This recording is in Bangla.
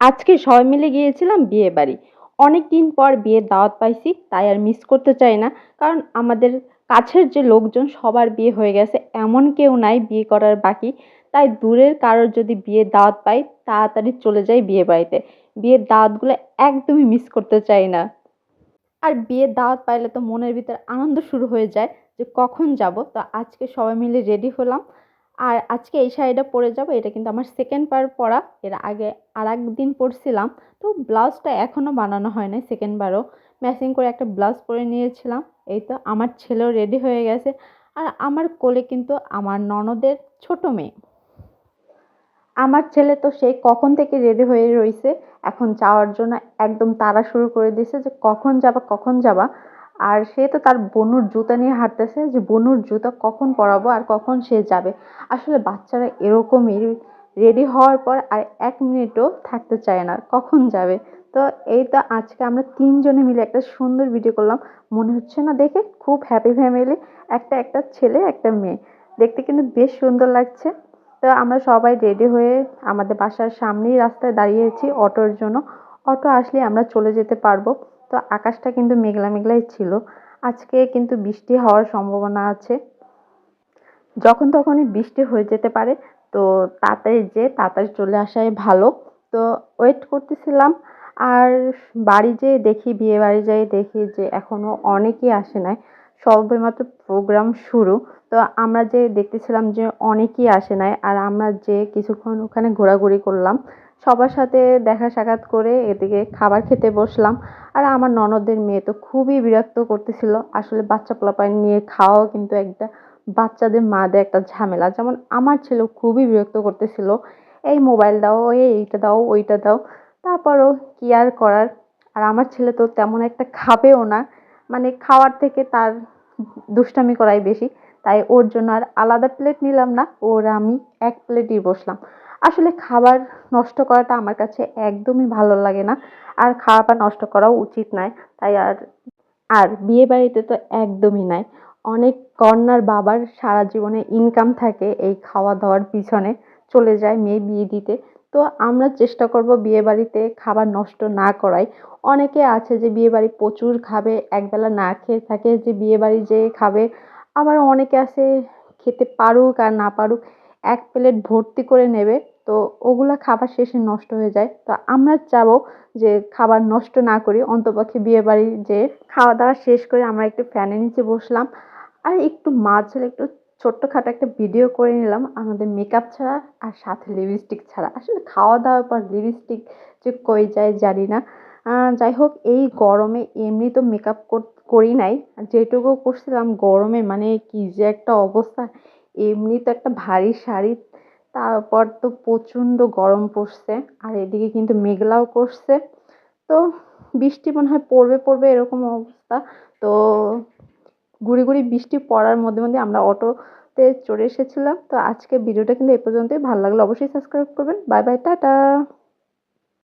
আজকে সবাই মিলে গিয়েছিলাম বিয়ে বাড়ি। অনেক দিন পর বিয়ের দাওয়াত পাইছি, তাই আর মিস করতে চাই না। কারণ আমাদের কাছের যে লোকজন, সবার বিয়ে হয়ে গেছে, এমন কেউ নাই বিয়ে করার বাকি। তাই দূরের কারোর যদি বিয়ের দাওয়াত পাই, তাড়াতাড়ি চলে যাই বিয়ে বাড়িতে। বিয়ের দাওয়াতগুলো একদমই মিস করতে চাই না। আর বিয়ের দাওয়াত পাইলে তো মনের ভিতর আনন্দ শুরু হয়ে যায় যে কখন যাব। তো আজকে সবাই মিলে রেডি হলাম। আর আজকে এই শাড়িটা পরে যাব, এটা কিন্তু আমার সেকেন্ড বার পরা, এর আগে আর একদিন পরছিলাম। তো ব্লাউজটা এখনও বানানো হয় নাই সেকেন্ড বারও। ম্যাচিং করে একটা ব্লাউজ পরে নিয়েছিলাম, এই তো আমার ছেলেও রেডি হয়ে গেছে। আর আমার কোলে কিন্তু আমার ননদের ছোট মেয়ে। আমার ছেলে তো সেই কখন থেকে রেডি হয়ে রয়েছে এখন যাওয়ার জন্য একদম তাড়া শুরু করে দিয়েছে যে কখন যাবা কখন যাবা। আর সে তো তার বনুর জুতা নিয়ে হাঁটতেছে যে, বনুর জুতা কখন পরাবো আর কখন সে যাবে? আসলে বাচ্চারা এরকমই রেডি হওয়ার পর আর এক মিনিটও থাকতে চায় না, কখন যাবে? তো এই তো আজকে আমরা তিনজনে মিলে একটা সুন্দর ভিডিও করলাম। মনে হচ্ছে না দেখে? খুব হ্যাপি ফ্যামিলি একটা একটা ছেলে, একটা মেয়ে। দেখতে কিন্তু বেশ সুন্দর লাগছে। তো আমরা সবাই রেডি হয়ে আমাদের বাসার সামনেই রাস্তায় দাঁড়িয়েছি অটোর জন্য। অটো আসলে আমরা চলে যেতে পারব। তো আকাশটা কিন্তু মেঘলা মেঘলাই ছিল। আজকে কিন্তু বৃষ্টি হওয়ার সম্ভাবনা আছে। যখন তখনই বৃষ্টি হয়ে যেতে পারে, তো তাড়াতাড়ি যে তাড়াতাড়ি চলে আসাই ভালো। তো ওয়েট করতেছিলাম। আর বাড়ি যেয়ে দেখি, বিয়ে বাড়ি যাই দেখি যে এখনও অনেকেই আসে নাই। সবেমাত্র প্রোগ্রাম শুরু। তো আমরা যে দেখতেছিলাম যে অনেকেই আসে নাই। আর আমরা যে কিছুক্ষণ ওখানে ঘোরাঘুরি করলাম সবার সাথে দেখা সাক্ষাৎ করে এদিকে খাবার খেতে বসলাম। আর আমার ননদের মেয়ে তো খুবই বিরক্ত করতেছিল। আসলে বাচ্চা পোলাপাইন নিয়ে খাওয়াও কিন্তু একটা বাচ্চাদের মা মাদের একটা ঝামেলা। যেমন আমার ছেলে খুবই বিরক্ত করতেছিল। এই মোবাইল দাও, এই এইটা দাও, ওইটা দাও। তারপরও কি আর করার? আর আমার ছেলে তো তেমন একটা খাবেও না। মানে খাওয়ার থেকে তার দুষ্টামি করাই বেশি। তাই ওর জন্য আর আলাদা প্লেট নিলাম না। ওর আমি এক প্লেটই বসলাম। আসলে খাবার নষ্ট করাটা আমার কাছে একদমই ভালো লাগে না। আর খাবার নষ্ট করাও উচিত নয়। তাই আর আর বিয়ে বাড়িতে তো একদমই নাই। অনেক কন্যার বাবার সারা জীবনে ইনকাম থাকে এই খাওয়া দাওয়ার পিছনে। চলে যায় মেয়ে বিয়ে দিতে। তো আমরা চেষ্টা করব বিয়ে বাড়িতে খাবার নষ্ট না করাই। অনেকে আছে যে বিয়ে বাড়ি প্রচুর খাবে, একবেলা না খেয়ে থাকে যে বিয়ে বাড়ি যেয়ে খাবে। আবার অনেকে আছে খেতে পারুক আর না পারুক এক প্লেট ভর্তি করে নেবে, তো ওগুলো খাবার শেষে নষ্ট হয়ে যায়। তো আমরা চাবো যে খাবার নষ্ট না করি, অন্তপক্ষে বিয়ে বাড়ি যে খাওয়া দাওয়া শেষ করে আমরা একটু ফ্যানের নিচে বসলাম। আর একটু হলে একটু ছোট্টখাটো একটা ভিডিও করে নিলাম। আমাদের মেকআপ ছাড়া আর সাথে লিপস্টিক ছাড়া। আসলে খাওয়া দাওয়ার পর লিপস্টিক যে কই যায় জানি না। যাই হোক, এই গরমে এমনি তো মেকআপ করি নাই। যেটুকু করছিলাম গরমে মানে কি যে একটা অবস্থা। এমনি তো একটা ভারী শাড়ি, তারপর তো প্রচণ্ড গরম পড়ছে, আর এদিকে কিন্তু মেঘলাও করছে। তো বৃষ্টি মনে হয় পড়বে পড়বে এরকম অবস্থা। তো গুড়ি গুড়ি বৃষ্টি পড়ার মধ্যে মধ্যে আমরা অটোতে চড়ে এসেছিলাম। তো আজকে ভিডিওটা কিন্তু এ পর্যন্তই। ভালো লাগল অবশ্যই সাবস্ক্রাইব করবেন। Bye bye, tata!